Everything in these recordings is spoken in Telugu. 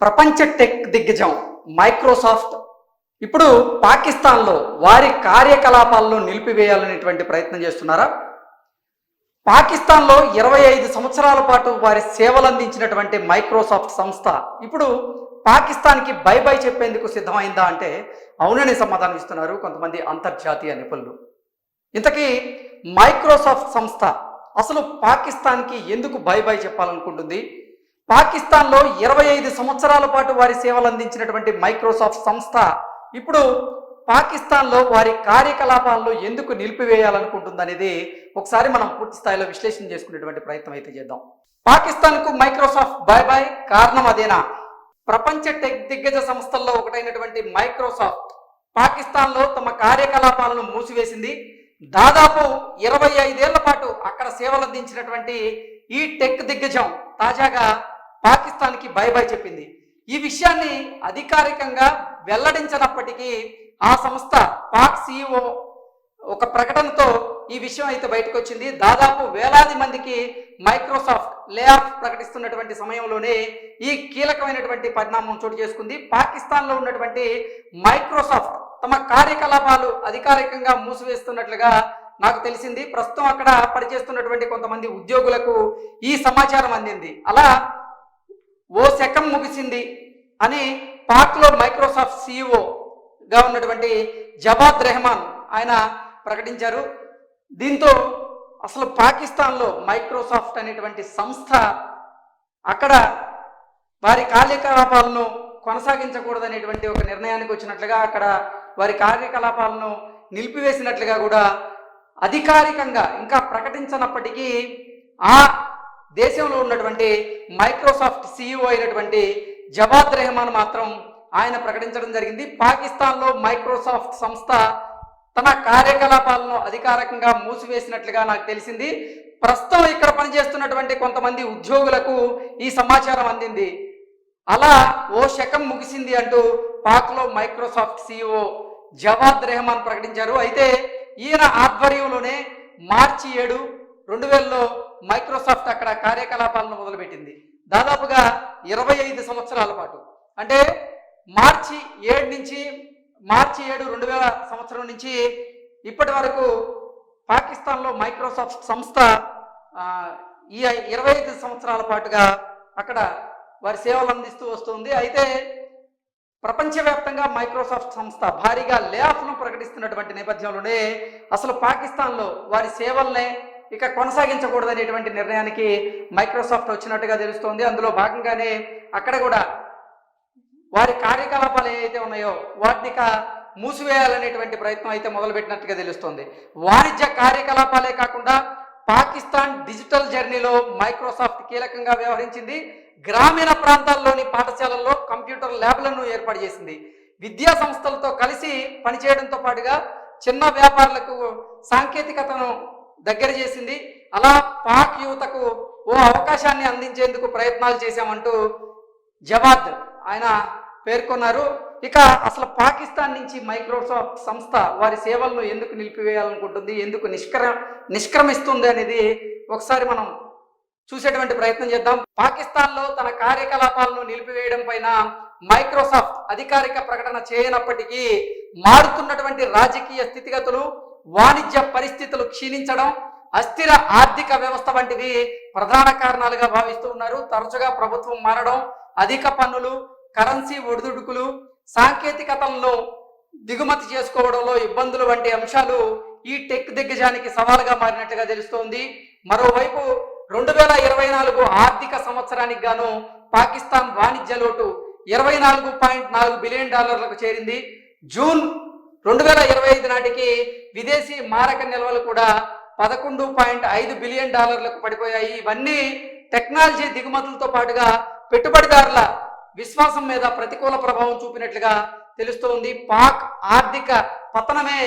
ప్రపంచ టెక్ దిగ్గజం మైక్రోసాఫ్ట్. ఇప్పుడు పాకిస్తాన్లో వారి కార్యకలాపాలను నిలిపివేయాలనేటువంటి ప్రయత్నం చేస్తున్నారా? పాకిస్తాన్లో ఇరవై ఐదు సంవత్సరాల పాటు వారి సేవలు అందించినటువంటి మైక్రోసాఫ్ట్ సంస్థ ఇప్పుడు పాకిస్తాన్కి బై బై చెప్పేందుకు సిద్ధమైందా అంటే అవునని సమాధానం ఇస్తున్నారు కొంతమంది అంతర్జాతీయ నిపుణులు. ఇంతకీ మైక్రోసాఫ్ట్ సంస్థ అసలు పాకిస్తాన్కి ఎందుకు బై బై చెప్పాలనుకుంటుంది? పాకిస్తాన్లో ఇరవై ఐదు సంవత్సరాల పాటు వారి సేవలు అందించినటువంటి మైక్రోసాఫ్ట్ సంస్థ ఇప్పుడు పాకిస్తాన్లో వారి కార్యకలాపాలను ఎందుకు నిలిపివేయాలనుకుంటుంది అనేది ఒకసారి మనం పూర్తి స్థాయిలో విశ్లేషణ చేసుకునేటువంటి ప్రయత్నం అయితే చేద్దాం. పాకిస్తాన్కు మైక్రోసాఫ్ట్ బై బై కారణం అదేనా? ప్రపంచ టెక్ దిగ్గజ సంస్థల్లో ఒకటైనటువంటి మైక్రోసాఫ్ట్ పాకిస్తాన్లో తమ కార్యకలాపాలను మూసివేసింది. దాదాపు ఇరవై ఐదేళ్ళ పాటు అక్కడ సేవలు అందించినటువంటి ఈ టెక్ దిగ్గజం తాజాగా పాకిస్తాన్కి బై బై చెప్పింది. ఈ విషయాన్ని అధికారికంగా వెల్లడించినప్పటికీ ఆ సంస్థ పాక్ సిఇఓ ఒక ప్రకటనతో ఈ విషయం అయితే బయటకు వచ్చింది దాదాపు వేలాది మందికి మైక్రోసాఫ్ట్ లే ఆఫ్ ప్రకటిస్తున్నటువంటి సమయంలోనే ఈ కీలకమైనటువంటి పరిణామం చోటు చేసుకుంది. పాకిస్తాన్లో ఉన్నటువంటి మైక్రోసాఫ్ట్ తమ కార్యకలాపాలు అధికారికంగా మూసివేస్తున్నట్లుగా నాకు తెలిసింది. ప్రస్తుతం అక్కడ పనిచేస్తున్నటువంటి కొంతమంది ఉద్యోగులకు ఈ సమాచారం అందింది. అలా ఓ శకం ముగిసింది అని పాక్లో మైక్రోసాఫ్ట్ సిఇఓగా ఉన్నటువంటి జబాద్ రెహమాన్ ఆయన ప్రకటించారు. దీంతో అసలు పాకిస్తాన్లో మైక్రోసాఫ్ట్ అనేటువంటి సంస్థ అక్కడ వారి కార్యకలాపాలను కొనసాగించకూడదనేటువంటి ఒక నిర్ణయానికి వచ్చినట్లుగా అక్కడ వారి కార్యకలాపాలను నిలిపివేసినట్లుగా కూడా అధికారికంగా ఇంకా ప్రకటించనప్పటికీ ఆ దేశంలో ఉన్నటువంటి మైక్రోసాఫ్ట్ సిఇఓ అయినటువంటి జవాద్ రెహమాన్ మాత్రం ఆయన ప్రకటించడం జరిగింది. పాకిస్తాన్లో మైక్రోసాఫ్ట్ సంస్థ తన కార్యకలాపాలను అధికారికంగా మూసివేసినట్లుగా నాకు తెలిసింది. ప్రస్తుతం ఇక్కడ పనిచేస్తున్నటువంటి కొంతమంది ఉద్యోగులకు ఈ సమాచారం అందింది. అలా ఓ శకం ముగిసింది అంటూ పాక్లో మైక్రోసాఫ్ట్ సిఇఓ జవాద్ రెహమాన్ ప్రకటించారు. అయితే ఈయన ఆధ్వర్యంలోనే మార్చి ఏడు రెండు వేలలో మైక్రోసాఫ్ట్ అక్కడ కార్యకలాపాలను మొదలుపెట్టింది. దాదాపుగా ఇరవై ఐదు సంవత్సరాల పాటు. అంటే మార్చి ఏడు నుంచి మార్చి ఏడు రెండు వేల సంవత్సరం నుంచి ఇప్పటి వరకు పాకిస్తాన్లో మైక్రోసాఫ్ట్ సంస్థ ఈ ఇరవై ఐదు సంవత్సరాల పాటుగా అక్కడ వారి సేవలు అందిస్తూ వస్తుంది. అయితే ప్రపంచవ్యాప్తంగా మైక్రోసాఫ్ట్ సంస్థ భారీగా లే ఆఫ్ను ప్రకటిస్తున్నటువంటి నేపథ్యంలోనే అసలు పాకిస్తాన్లో వారి సేవల్నే ఇక కొనసాగించకూడదనేటువంటి నిర్ణయానికి మైక్రోసాఫ్ట్ వచ్చినట్టుగా తెలుస్తోంది. అందులో భాగంగానే అక్కడ కూడా వారి కార్యకలాపాలు ఏవైతే ఉన్నాయో వాటిని మూసివేయాలనేటువంటి ప్రయత్నం అయితే మొదలుపెట్టినట్టుగా తెలుస్తోంది. వాణిజ్య కార్యకలాపాలే కాకుండా పాకిస్తాన్ డిజిటల్ జర్నీలో మైక్రోసాఫ్ట్ కీలకంగా వ్యవహరించింది. గ్రామీణ ప్రాంతాల్లోని పాఠశాలల్లో కంప్యూటర్ ల్యాబ్లను ఏర్పాటు చేసింది. విద్యా సంస్థలతో కలిసి పనిచేయడంతో పాటుగా చిన్న వ్యాపారులకు సాంకేతికతను దగ్గర చేసింది. అలా పాక్ యువతకు ఓ అవకాశాన్ని అందించేందుకు ప్రయత్నాలు చేశామంటూ జవాద్ ఆయన పేర్కొన్నారు. ఇక అసలు పాకిస్తాన్ నుంచి మైక్రోసాఫ్ట్ సంస్థ వారి సేవలను ఎందుకు నిలిపివేయాలనుకుంటుంది ఎందుకు నిష్క్ర నిష్క్రమిస్తుంది అనేది ఒకసారి మనం చూసేటువంటి ప్రయత్నం చేద్దాం. పాకిస్తాన్లో తన కార్యకలాపాలను నిలిపివేయడం పైన మైక్రోసాఫ్ట్ అధికారిక ప్రకటన చేయనప్పటికీ మారుతున్నటువంటి రాజకీయ స్థితిగతులు వాణిజ్య పరిస్థితులు క్షీణించడం అస్థిర ఆర్థిక వ్యవస్థ వంటివి ప్రధాన కారణాలుగా భావిస్తూ ఉన్నారు. తరచుగా ప్రభుత్వం మారడం అధిక పన్నులు కరెన్సీ ఒడిదుడుకులు సాంకేతికతలను దిగుమతి చేసుకోవడంలో ఇబ్బందులు వంటి అంశాలు ఈ టెక్ దిగ్గజానికి సవాలుగా మారినట్టుగా తెలుస్తోంది. మరోవైపు రెండు వేల ఇరవై నాలుగు ఆర్థిక సంవత్సరానికి గాను పాకిస్తాన్ వాణిజ్య లోటు ఇరవై నాలుగు పాయింట్ నాలుగు బిలియన్ డాలర్లకు చేరింది. జూన్ రెండు వేల ఇరవై ఐదు నాటికి విదేశీ మారక నిల్వలు కూడా పదకొండు పాయింట్ ఐదు బిలియన్ డాలర్లకు పడిపోయాయి. ఇవన్నీ టెక్నాలజీ దిగుమతులతో పాటుగా పెట్టుబడిదారుల విశ్వాసం మీద ప్రతికూల ప్రభావం చూపినట్లుగా తెలుస్తోంది. పాక్ ఆర్థిక పతనమే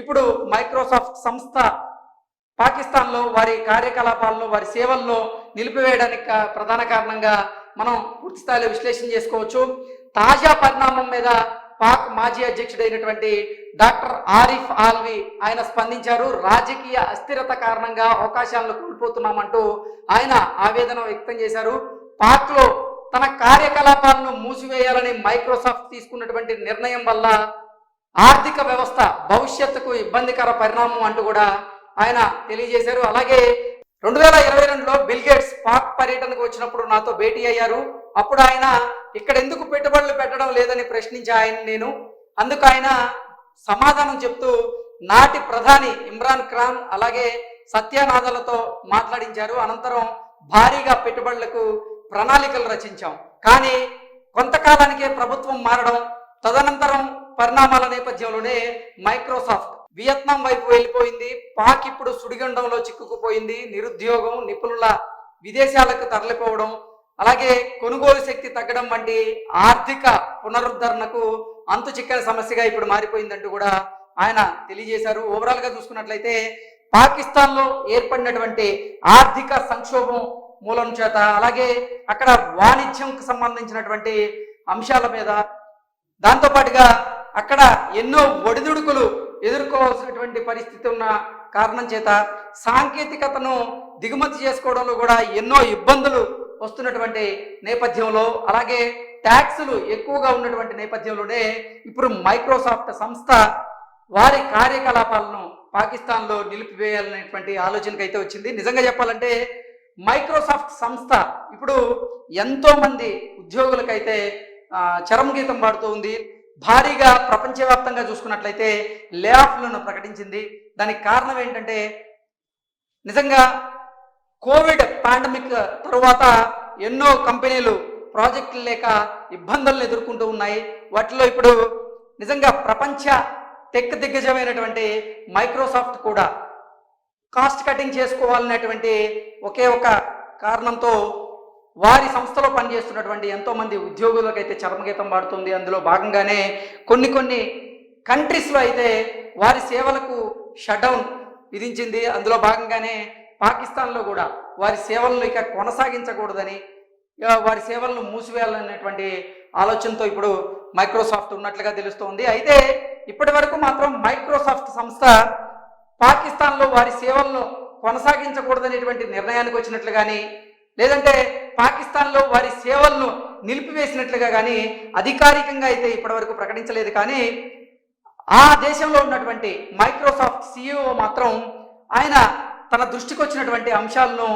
ఇప్పుడు మైక్రోసాఫ్ట్ సంస్థ పాకిస్తాన్లో వారి కార్యకలాపాలను వారి సేవల్లో నిలిపివేయడానికి ప్రధాన కారణంగా మనం పూర్తి స్థాయిలో విశ్లేషణ చేసుకోవచ్చు. తాజా పరిణామం మీద పాక్ మాజీ అధ్యక్షుడైనటువంటి డాక్టర్ ఆరిఫ్ ఆల్వి ఆయన స్పందించారు రాజకీయ అస్థిరత కారణంగా అవకాశాలను కోల్పోతున్నామంటూ ఆయన ఆవేదన వ్యక్తం చేశారు. పాక్లో తన కార్యకలాపాలను మూసివేయాలని మైక్రోసాఫ్ట్ తీసుకున్నటువంటి నిర్ణయం వల్ల ఆర్థిక వ్యవస్థ భవిష్యత్తుకు ఇబ్బందికర పరిణామం అంటూ కూడా ఆయన తెలియజేశారు. అలాగే రెండు వేల ఇరవై రెండులో బిల్గేట్స్ పాక్ పర్యటనకు వచ్చినప్పుడు నాతో భేటీ అయ్యారు. అప్పుడు ఆయన ఇక్కడ ఎందుకు పెట్టుబడులు పెట్టడం లేదని ప్రశ్నించి ఆయన నేను. అందుకు ఆయన సమాధానం చెప్తూ నాటి ప్రధాని ఇమ్రాన్ ఖాన్ అలాగే సత్యానాథలతో మాట్లాడించారు. అనంతరం భారీగా పెట్టుబడులకు ప్రణాళికలు రచించాం. కానీ కొంతకాలానికే ప్రభుత్వం మారడం తదనంతరం పరిణామాల నేపథ్యంలోనే మైక్రోసాఫ్ట్ వియత్నాం వైపు వెళ్ళిపోయింది. పాక్ ఇప్పుడు సుడిగుండంలో చిక్కుకుపోయింది. నిరుద్యోగం నిపుణుల విదేశాలకు తరలిపోవడం అలాగే కొనుగోలు శక్తి తగ్గడం వంటి ఆర్థిక పునరుద్ధరణకు అంతు చిక్కని సమస్యగా ఇప్పుడు మారిపోయిందంటూ కూడా ఆయన తెలియజేశారు. ఓవరాల్గా చూసుకున్నట్లయితే పాకిస్తాన్లో ఏర్పడినటువంటి ఆర్థిక సంక్షోభం మూలం చేత అలాగే అక్కడ వాణిజ్యంకు సంబంధించినటువంటి అంశాల మీద దాంతో పాటుగా అక్కడ ఎన్నో ఒడిదుడుకులు ఎదుర్కోవాల్సినటువంటి పరిస్థితి ఉన్న కారణం చేత సాంకేతికతను దిగుమతి చేసుకోవడంలో కూడా ఎన్నో ఇబ్బందులు వస్తున్నటువంటి నేపథ్యంలో అలాగే ట్యాక్సులు ఎక్కువగా ఉన్నటువంటి నేపథ్యంలోనే ఇప్పుడు మైక్రోసాఫ్ట్ సంస్థ వారి కార్యకలాపాలను పాకిస్తాన్లో నిలిపివేయాలనేటువంటి ఆలోచనకు అయితే వచ్చింది. నిజంగా చెప్పాలంటే మైక్రోసాఫ్ట్ సంస్థ ఇప్పుడు ఎంతోమంది ఉద్యోగులకైతే చరమగీతం గీతం పాడుతూ ఉంది. భారీగా ప్రపంచవ్యాప్తంగా చూసుకున్నట్లయితే లే ఆఫ్లను ప్రకటించింది. దానికి కారణం ఏంటంటే నిజంగా కోవిడ్ పాండమిక్ తరువాత ఎన్నో కంపెనీలు ప్రాజెక్టులు లేక ఇబ్బందులను ఎదుర్కొంటూ ఉన్నాయి. వాటిలో ఇప్పుడు నిజంగా ప్రపంచ టెక్ దిగ్గజమైనటువంటి మైక్రోసాఫ్ట్ కూడా కాస్ట్ కటింగ్ చేసుకోవాలనేటువంటి ఒకే ఒక కారణంతో వారి సంస్థలో పనిచేస్తున్నటువంటి ఎంతోమంది ఉద్యోగులకైతే చరమగీతం పాడుతుంది. అందులో భాగంగానే కొన్ని కొన్ని కంట్రీస్లో అయితే వారి సేవలకు షట్డౌన్ విధించింది. అందులో భాగంగానే పాకిస్తాన్లో కూడా వారి సేవలను ఇక కొనసాగించకూడదని వారి సేవలను మూసివేయాలనేటువంటి ఆలోచనతో ఇప్పుడు మైక్రోసాఫ్ట్ ఉన్నట్లుగా తెలుస్తోంది. అయితే ఇప్పటి వరకు మాత్రం మైక్రోసాఫ్ట్ సంస్థ పాకిస్తాన్లో వారి సేవలను కొనసాగించకూడదనేటువంటి నిర్ణయానికి వచ్చినట్లు కానీ లేదంటే పాకిస్తాన్లో వారి సేవలను నిలిపివేసినట్లుగా కానీ అధికారికంగా అయితే ఇప్పటివరకు ప్రకటించలేదు. కానీ ఆ దేశంలో ఉన్నటువంటి మైక్రోసాఫ్ట్ సిఇఓ మాత్రం ఆయన తన దృష్టికి వచ్చినటువంటి అంశాలను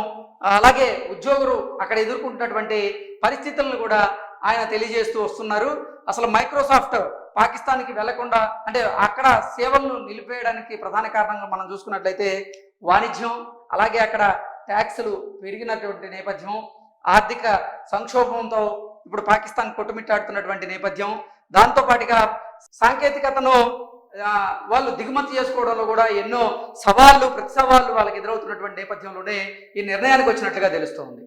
అలాగే ఉద్యోగులు అక్కడ ఎదుర్కొంటున్నటువంటి పరిస్థితులను కూడా ఆయన తెలియజేస్తూ వస్తున్నారు. అసలు మైక్రోసాఫ్ట్ పాకిస్తాన్కి వెళ్ళకుండా అంటే అక్కడ సేవలను నిలిపేయడానికి ప్రధాన కారణంగా మనం చూసుకున్నట్లయితే వాణిజ్యం అలాగే అక్కడ ట్యాక్సులు పెరిగినటువంటి నేపథ్యం ఆర్థిక సంక్షోభంతో ఇప్పుడు పాకిస్తాన్ కొట్టుమిట్టాడుతున్నటువంటి నేపథ్యం దాంతో పాటుగా సాంకేతికతను వాళ్ళు దిగుమతి చేసుకోవడంలో కూడా ఎన్నో సవాళ్ళు ప్రతి సవాళ్ళు వాళ్ళకి ఎదురవుతున్నటువంటి నేపథ్యంలోనే ఈ నిర్ణయానికి వచ్చినట్లుగా తెలుస్తోంది.